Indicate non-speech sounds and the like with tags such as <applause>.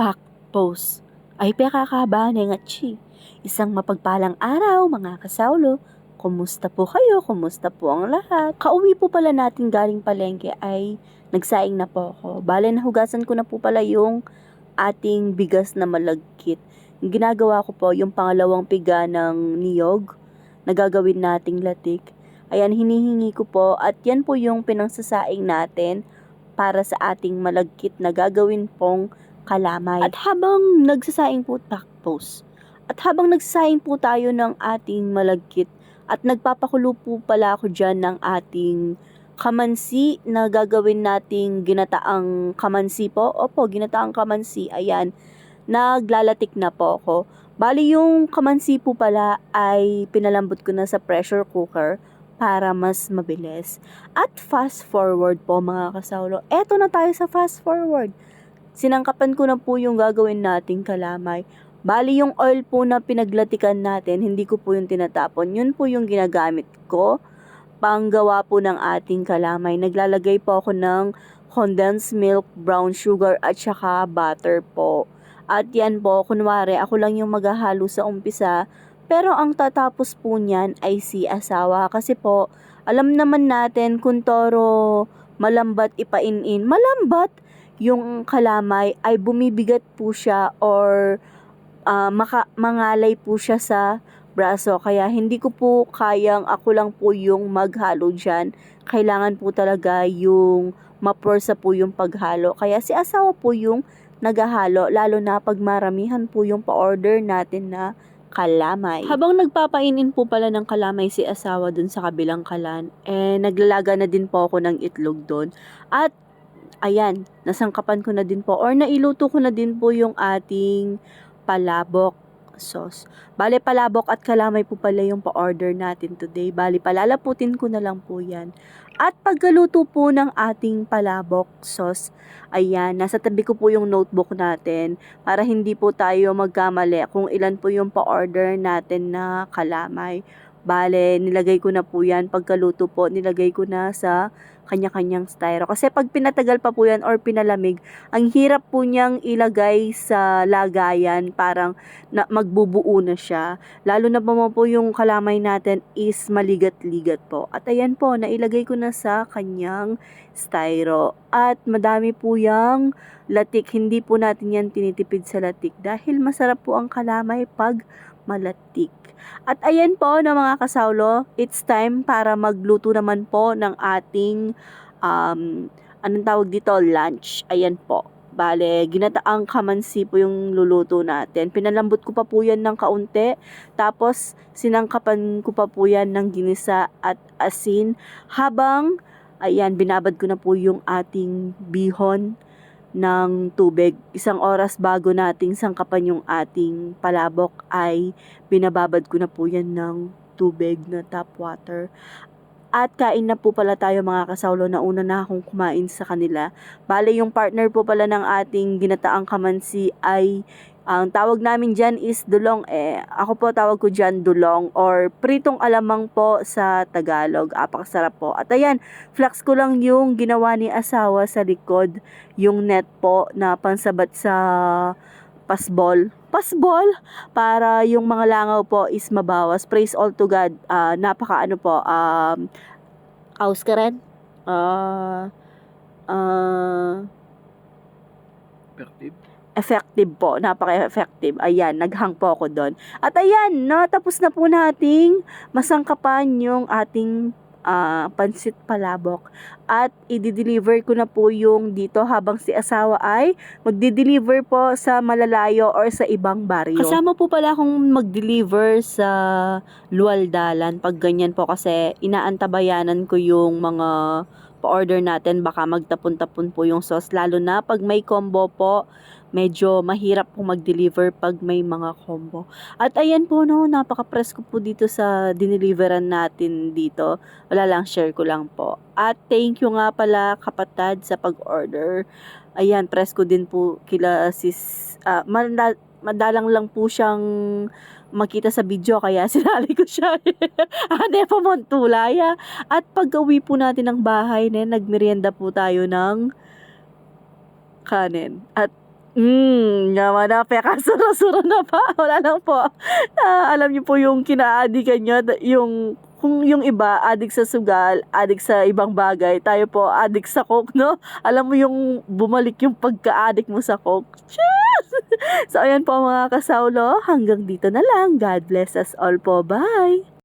Pak Post ay pekakaba nga chi. Isang mapagpalang araw mga kasawlo. Kumusta po kayo? Kumusta po ang lahat? Kauwi po pala natin galing palengke ay nagsaing na po ako. Bale nahugasan ko na po pala yung ating bigas na malagkit. Ginagawa ko po yung pangalawang piga ng niyog na gagawin nating latik. Ayan, hinihingi ko po at yan po yung pinangsasaing natin para sa ating malagkit na gagawin pong kalamay. At habang nagsasaing po takpos, at habang nagsasaing po tayo ng ating malagkit, at nagpapakulo po pala ako dyan ng ating kamansi na gagawin nating ginataang kamansi po. Opo, ginataang kamansi. Ayan, naglalatik na po ako. Bali yung kamansi po pala ay pinalambot ko na sa pressure cooker para mas mabilis. At fast forward po mga kasawlo. Eto na tayo sa fast forward. Sinangkapan ko na po yung gagawin nating kalamay. Bali yung oil po na pinaglatikan natin, hindi ko po yung tinatapon. Yun po yung ginagamit ko panggawa po ng ating kalamay. Naglalagay po ako ng condensed milk, brown sugar at saka butter po. At yan po, kunwari ako lang yung maghahalo sa umpisa. Pero ang tatapos po niyan ay si asawa. Kasi po, alam naman natin kung toro malambat ipainin. Malambat yung kalamay ay bumibigat po siya or ah, maka, mangalay po siya sa braso. Kaya hindi ko po kayang ako lang po yung maghalo dyan. Kailangan po talaga yung maporsa po yung paghalo. Kaya si asawa po yung naghahalo, lalo na pag maramihan po yung pa-order natin na kalamay. Habang nagpapainin po pala ng kalamay si asawa dun sa kabilang kalan, eh naglalaga na din po ako ng itlog dun. At ayan, nasangkapan ko na din po or nailuto ko na din po yung ating palabok sauce. Bale, palabok at kalamay po pala yung pa-order natin today. Bale, palalaputin ko na lang po yan. At pagkaluto po ng ating palabok sauce, ayan, nasa tabi ko po yung notebook natin para hindi po tayo magkamali kung ilan po yung pa-order natin na kalamay. Bale, nilagay ko na po yan. Pagkaluto po, nilagay ko na sa kanya-kanyang styro. Kasi pag pinatagal pa po yan or pinalamig, ang hirap po niyang ilagay sa lagayan. Parang na, magbubuo na siya. Lalo na pa mo po yung kalamay natin is maligat-ligat po. At ayan po, nailagay ko na sa kanyang styro. At madami po yung latik. Hindi po natin yan tinitipid sa latik dahil masarap po ang kalamay pag malatik. At ayan po na mga kasawlo, it's time para magluto naman po ng ating um, anong tawag dito, lunch. Ayan po. Bale, ginataang kamansi po yung luluto natin. Pinalambot ko pa po yan ng kaunti. Tapos, sinangkapan ko pa po yan ng ginisa at asin. Habang, ayan, binabad ko na po yung ating bihon ng tubig. Isang oras bago nating sangkapan yung ating palabok ay binababad ko na po yan ng tubig na tap water. At kain na po pala tayo mga kasawlo na una na akong kumain sa kanila. Bale yung partner po pala ng ating ginataang kamansi ay ang tawag namin dyan is dulong eh. Ako po tawag ko dyan dulong or pritong alamang po sa Tagalog. Apakasarap po. At ayan, flex ko lang yung ginawa ni asawa sa likod. Yung net po na pansabat sa pasbol. Pasbol para yung mga langaw po is mabawas. Praise all to God. Ah, napaka ano po. Um, aus ka rin? Ah, Effective. Effective po, napaka-effective. Ayan, naghang po ako doon. At ayan, natapos na po nating masangkapan yung ating ah, pansit palabok. At i-deliver ko na po yung dito habang si asawa ay magdi-deliver po sa malalayo or sa ibang baryo. Kasama po pala akong mag-deliver sa Lualdalan pag ganyan po kasi inaantabayanan ko yung mga pa-order natin baka magtapon-tapon po yung sauce lalo na pag may combo po medyo mahirap po mag-deliver pag may mga combo. At ayan po no, napaka-presko po dito sa dineliveran natin dito. Wala lang, share ko lang po. At thank you nga pala kapatad sa pag-order. Ayan, presko din po kila sis, ah, manda- madalang lang po siyang makita sa video kaya <laughs> sinali ko siya. Ade pa Montulaya. At pag uwi po natin ng bahay, ne, nagmerienda po tayo ng kanin. At Hmm, naman na, peka, <laughs> sura-sura na pa. Wala lang po. Ah, alam niyo po yung kinaadikan niyo, da- yung kung yung iba adik sa sugal, adik sa ibang bagay, tayo po adik sa coke, no? Alam mo yung bumalik yung pagka-adik mo sa coke. Cheers! <laughs> so ayan po mga kasaulo, hanggang dito na lang. God bless us all po. Bye!